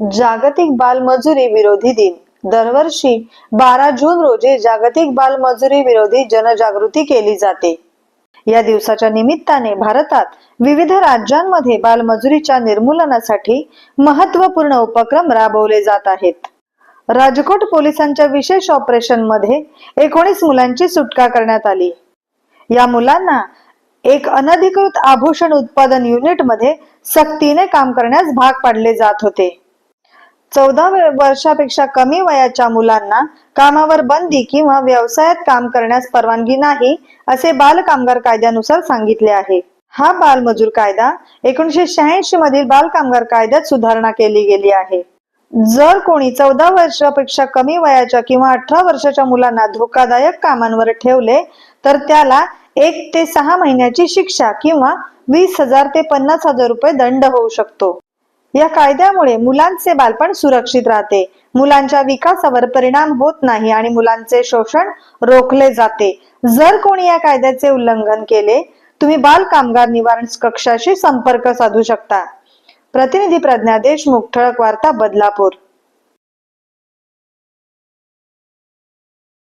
जागतिक बालमजुरी विरोधी दिन. दरवर्षी बारा जून रोजी जागतिक बालमजुरी विरोधी जनजागृती केली जाते. या दिवसाच्या निमित्ताने भारतात विविध राज्यांमध्ये बालमजुरीच्या निर्मूलनासाठी महत्त्वपूर्ण उपक्रम राबवले जात आहेत. राजकोट पोलिसांच्या विशेष ऑपरेशनमध्ये एकोणीस मुलांची सुटका करण्यात आली. या मुलांना एक अनधिकृत आभूषण उत्पादन युनिटमध्ये सक्तीने काम करण्यास भाग पाडले जात होते. चौदा वर्षापेक्षा कमी वयाच्या मुलांना कामावर बंदी किंवा व्यवसायात काम करण्यास परवानगी नाही असे बाल कामगार कायद्यानुसार सांगितले आहे. हा बालमजूर कायदा एकोणीशे शहाऐंशी मधील बाल कामगार कायद्यात सुधारणा केली गेली आहे. जर कोणी चौदा वर्षापेक्षा कमी वयाच्या किंवा अठरा वर्षाच्या मुलांना धोकादायक कामांवर ठेवले तर त्याला एक ते सहा महिन्याची शिक्षा किंवा वीस हजार ते पन्नास हजार रुपये दंड होऊ शकतो. या कायद्यामुळे मुलांचे बालपण सुरक्षित राहते. मुलांच्या विकासावर परिणाम होत नाही आणि मुलांचे शोषण रोखले जाते. जर कोणी या कायद्याचे उल्लंघन केले तुम्ही बाल कामगार निवारण कक्षाशी संपर्क साधू शकता. प्रतिनिधी प्रज्ञा देशमुख ठळक वार्ता बदलापूर.